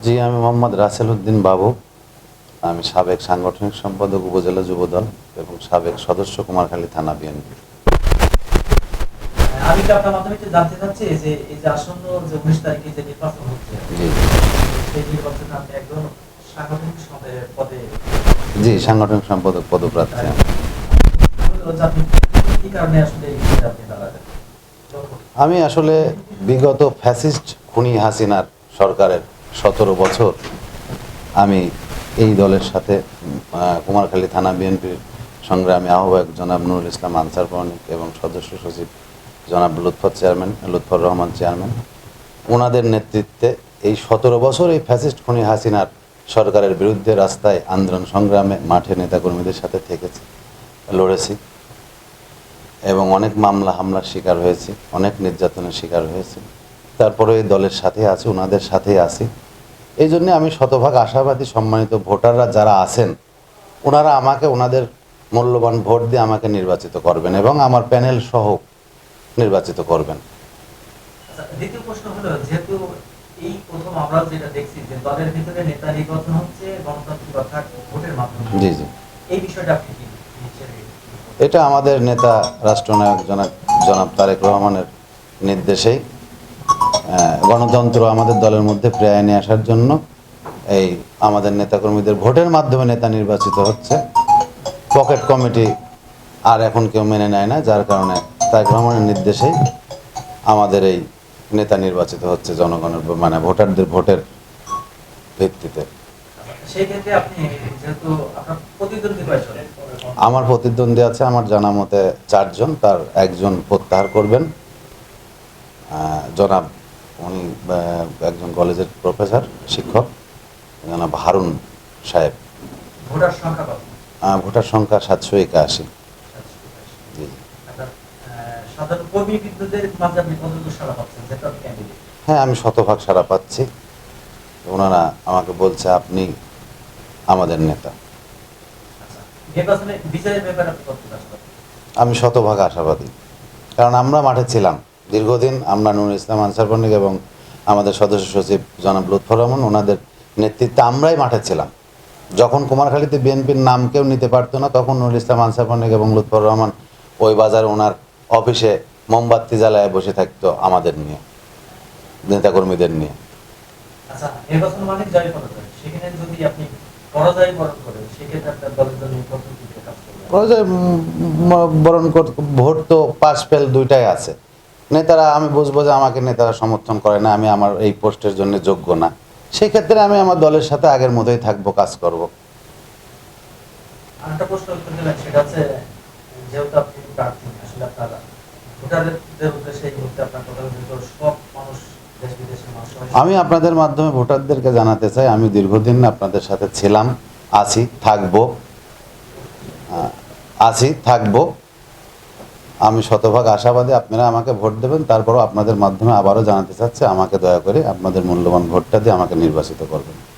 জি আমি মোহাম্মদ রাসেল উদ্দিন বাবু। আমি সাবেক সাংগঠনিক সম্পাদক উপজেলা যুবদল এবং সাবেক সদস্য কুমারখালী থানা বিএনপি। আমি কি আপনার মাধ্যমে জানতে চাচ্ছি যে এই যে আসন্ন যে উনিশ তারিখে যে নির্বাচন হচ্ছে জি। সেই নির্বাচনে আপনি একজন সাংগঠনিক পদে জি সাংগঠনিক সম্পাদক পদপ্রার্থী। আমি। যে আপনি কি কারণে আসলে আপনি দাঁড়াবেন আমি আসলে বিগত ফ্যাসিস্ট খুনি হাসিনার সরকারের সতেরো বছর আমি এই দলের সাথে কুমারখালী থানা বিএনপির সংগ্রামী আহ্বায়ক জনাব নুরুল ইসলাম আনসার পর্ণিক এবং সদস্য সচিব জনাব লুৎফর চেয়ারম্যান, লুৎফর রহমান চেয়ারম্যান। ওনাদের নেতৃত্বে এই সতেরো বছর এই ফ্যাসিস্ট খুনি হাসিনার সরকারের বিরুদ্ধে রাস্তায় আন্দোলন সংগ্রামে মাঠে নেতাকর্মীদের সাথে থেকেছি, লড়েছি এবং অনেক মামলা হামলার শিকার হয়েছি, অনেক নির্যাতনের শিকার হয়েছি। তারপরে দলের সাথে আছি ওনাদের সাথেই আছি। এই জন্য আমি শতভাগ আশাবাদী সম্মানিত ভোটাররা যারা আছেন ওনারা আমাকে ওনাদের মূল্যবান ভোট দিয়ে আমাকে নির্বাচিত করবেন এবং আমার প্যানেল সহ নির্বাচিত করবেন। আচ্ছা, দ্বিতীয় প্রশ্ন হলো যেহেতু এই প্রথম আমরা যেটা দেখছি যে দলের ভিতরে নেতা নির্বাচন হচ্ছে গণতান্ত্রিক অর্থাৎ ভোটের মাধ্যমে। জি জি। এই বিষয়টা আপনি এটা আমাদের নেতা রাষ্ট্রনায়ক জনাব জনাব তারেক রহমানের নির্দেশেই গণতন্ত্র আমাদের দলের মধ্যে প্রায় নিয়ে আসার জন্য এই আমাদের নেতাকর্মীদের ভোটের মাধ্যমে নেতা নির্বাচিত হচ্ছে। পকেট কমিটি আর এখন কেউ মেনে নেয় না যার কারণে তারেক ভ্রমণের নির্দেশেই আমাদের এই নেতা নির্বাচিত হচ্ছে জনগণের মানে ভোটারদের ভোটের ভিত্তিতে। আমার প্রতিদ্বন্দ্বী আছে আমার জানা মতে চারজন তার একজন প্রত্যাহার করবেন। জনাব উনি একজন কলেজের প্রফেসর শিক্ষক জনাব হারুন সাহেব। ভোটার সংখ্যা ভোটার সংখ্যা সাতশো একাশি। ক্যান্ডিডেট হ্যাঁ আমি শতভাগ সারা পাচ্ছি। ওনারা আমাকে বলছে আপনি আমাদের নেতা। আচ্ছা? আমি শতভাগ আশাবাদী। কারণ আমরা মাঠে ছিলাম। দীর্ঘদিন আমরা নুরুল ইসলাম আনসার পণ্ডিক এবং আমাদের সদস্য সচিব জনাব লুৎফর রহমান ওনাদের নেতৃত্বে আমরাই মাঠে ছিলাম। যখন কুমারখালীতে বিএনপির নাম কেউ নিতে পারতো না তখন নুরুল ইসলাম আনসার পণ্ডিক এবং লুৎফর রহমান ওই বাজারে ওনার অফিসে মোমবাতি জ্বালায় বসে থাকতো আমাদের নিয়ে নেতাকর্মীদের নিয়ে। আচ্ছা নির্বাচন মানে জয় পরাজয় সেখানে যদি আপনি পরাজয় বরণ করেন সেক্ষেত্রে আপনার দলের জন্য কতটুকু কাজ করবেন। পরাজয় বরণ ভোট তো পাস ফেল দুইটাই আছে। নেতারা আমি বুঝব যে আমাকে নেতারা সমর্থন করে না আমি আমার এই পোস্টের জন্য যোগ্য না। সেই ক্ষেত্রে আমি আমার দলের সাথে আগের মতোই থাকব কাজ করব। আরেকটা প্রশ্ন উত্তর দিলেন সেটা হচ্ছে যেহেতু আপনি প্রার্থী আসলে আপনারা ভোটারদের উদ্দেশ্যে এই মুহূর্তে আপনার কথা যেহেতু সব মানুষ দেশ বিদেশের মানুষ আমি আপনাদের মাধ্যমে ভোটারদেরকে জানাতে চাই আমি দীর্ঘদিন আপনাদের সাথে ছিলাম আছি থাকব আছি থাকব। আমি শতভাগ আশাবাদী, আপনারা আমাকে ভোট দেবেন, তারপরও আপনাদের মাধ্যমে আবারও জানাতে চাচ্ছে, আমাকে দয়া করে আপনাদের মূল্যবান ভোটটা দিয়ে আমাকে নির্বাচিত করবেন।